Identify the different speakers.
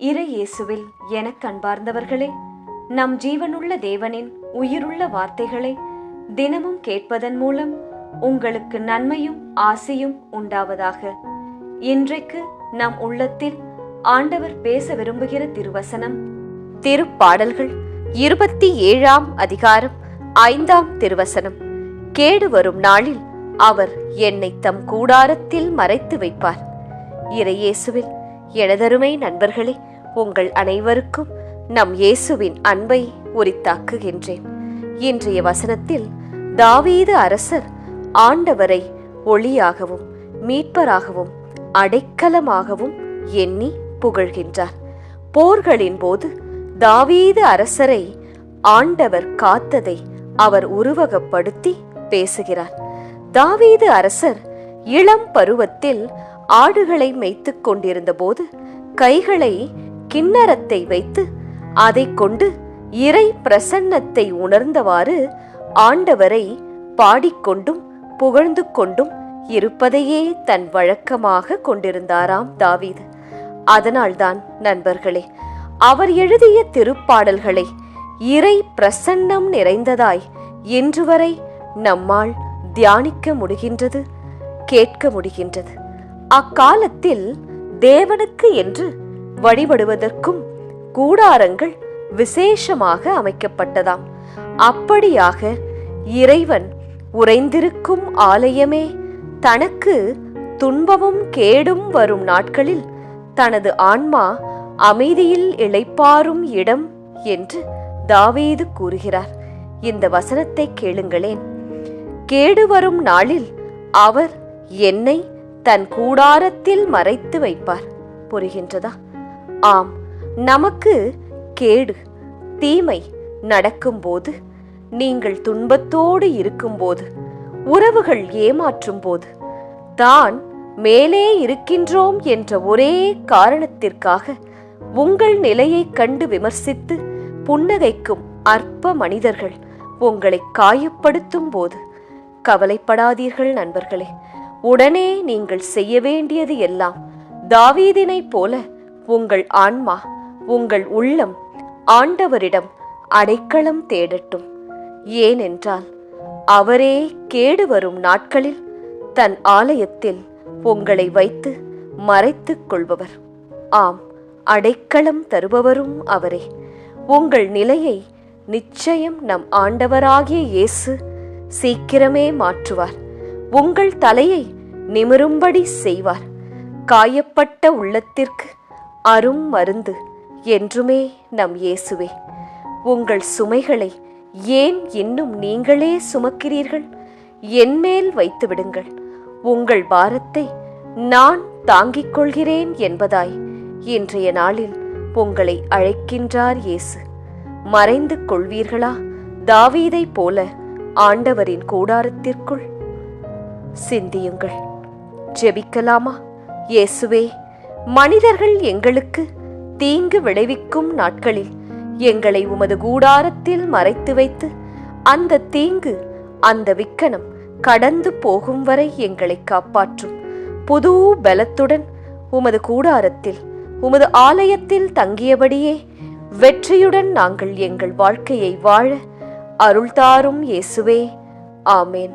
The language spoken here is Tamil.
Speaker 1: இறை இயேசுவில் எனக் கண்பார்ந்தவர்களே நம் ஜீவனுள்ள தேவனின் உயிருள்ள வார்த்தைகளை தினமும் கேட்பதன் மூலம் உங்களுக்கு நன்மையும் ஆசையும் உண்டாவதாக. இன்றைக்கு நம் உள்ளத்தில் ஆண்டவர் பேச விரும்புகிற திருவசனம் திருப்பாடல்கள் இருபத்தி ஏழாம் அதிகாரம் ஐந்தாம் திருவசனம். கேடு வரும் நாளில் அவர் என்னை தம் கூடாரத்தில் மறைத்து வைப்பார். இறையேசுவில் எனதருமை நண்பர்களே உங்கள் அனைவருக்கும் நம் இயேசுவின் அன்பை உரித்தாக்குகின்றேன். இன்றைய வசனத்தில் தாவீது அரசர் ஆண்டவரை ஒளியாகவும் மீட்பராகவும் அடைக்கலமாகவும் எண்ணி புகழ்கின்றார். போர்களின் போது தாவீது அரசரை ஆண்டவர் காத்ததை அவர் உருவகப்படுத்தி பேசுகிறார். தாவீது அரசர் இளம் பருவத்தில் ஆடுகளை மேய்த்துக் கொண்டிருந்த போது கைகளை கிண்ணறத்தை வைத்து அதைக் கொண்டு இறை பிரசன்னத்தை உணர்ந்தவாறு ஆண்டவரை பாடிக்கொண்டும் புகழ்ந்து கொண்டும் இருப்பதையே தன் வழக்கமாக கொண்டிருந்தாராம் தாவீது. அதனால்தான் நண்பர்களே அவர் எழுதிய திருப்பாடல்களை இறை பிரசன்னம் நிறைந்ததாய் இன்று வரை நம்மால் தியானிக்க முடிகின்றது. கேட்க முடிகின்றது. அக்காலத்தில் தேவனுக்கு என்று வழிபடுவதற்கும் கூடாரங்கள் விசேஷமாக அமைக்கப்பட்டதாம். அப்படியாக இறைவன் உறைந்திருக்கும் ஆலயமே தனக்கு துன்பமும் கேடும் வரும் நாட்களில் தனது ஆன்மா அமைதியில் இளைப்பாறும் இடம் என்று தாவீது கூறுகிறார். இந்த வசனத்தை கேளுங்களேன். கேடு வரும் நாளில் அவர் என்னை தன் கூடாரத்தில் மறைத்து வைப்பார். புரிகின்றதா? ஆம் நமக்கு கேடு தீமை நடக்கும்போது நீங்கள் துன்பத்தோடு இருக்கும்போது உறவுகள் ஏமாற்றும் போது தான் மேலே இருக்கின்றோம் என்ற ஒரே காரணத்திற்காக உங்கள் நிலையை கண்டு விமர்சித்து புன்னகைக்கும் அற்ப மனிதர்கள் உங்களை காயப்படுத்தும் போது கவலைப்படாதீர்கள் நண்பர்களே. உடனே நீங்கள் செய்ய வேண்டியது எல்லாம் தாவீதினைப் போல உங்கள் ஆன்மா உங்கள் உள்ளம் ஆண்டவரிடம் அடைக்கலம் தேடட்டும். ஏனென்றால் அவரே கேடு வரும் நாட்களில் தன் ஆலயத்தில் உங்களை வைத்து மறைத்துக் கொள்பவர். ஆம் அடைக்கலம் தருபவரும் அவரே. உங்கள் நிலையை நிச்சயம் நம் ஆண்டவராகிய இயேசு சீக்கிரமே மாற்றுவார். உங்கள் தலையை நிமிரும்படி செய்வார். காயப்பட்ட உள்ளத்திற்கு அரும் மருந்து என்றுமே நம் இயேசுவே. உங்கள் சுமைகளை ஏன் இன்னும் நீங்களே சுமக்கிறீர்கள்? என்மேல் வைத்து விடுங்கள். உங்கள் பாரத்தை நான் தாங்கிக் கொள்கிறேன் என்பதாய் இன்றைய நாளில் உங்களை அழைக்கின்றார் இயேசு. மறைந்து கொள்வீர்களா? தாவீதைப் போல ஆண்டவரின் கூடாரத்திற்குள் சிந்தியுங்கள். ஜெபிக்கலாமா? இயேசுவே மனிதர்கள் எங்களுக்கு தீங்கு விளைவிக்கும் நாட்களில் எங்களை உமது கூடாரத்தில் மறைத்து வைத்து அந்த தீங்கு அந்த விக்கனம் கடந்து போகும் வரை எங்களை காப்பாற்றும். புது பலத்துடன் உமது கூடாரத்தில் உமது ஆலயத்தில் தங்கியபடியே வெற்றியுடன் நாங்கள் எங்கள் வாழ்க்கையை வாழ அருள்தாரும் இயேசுவே. ஆமேன்.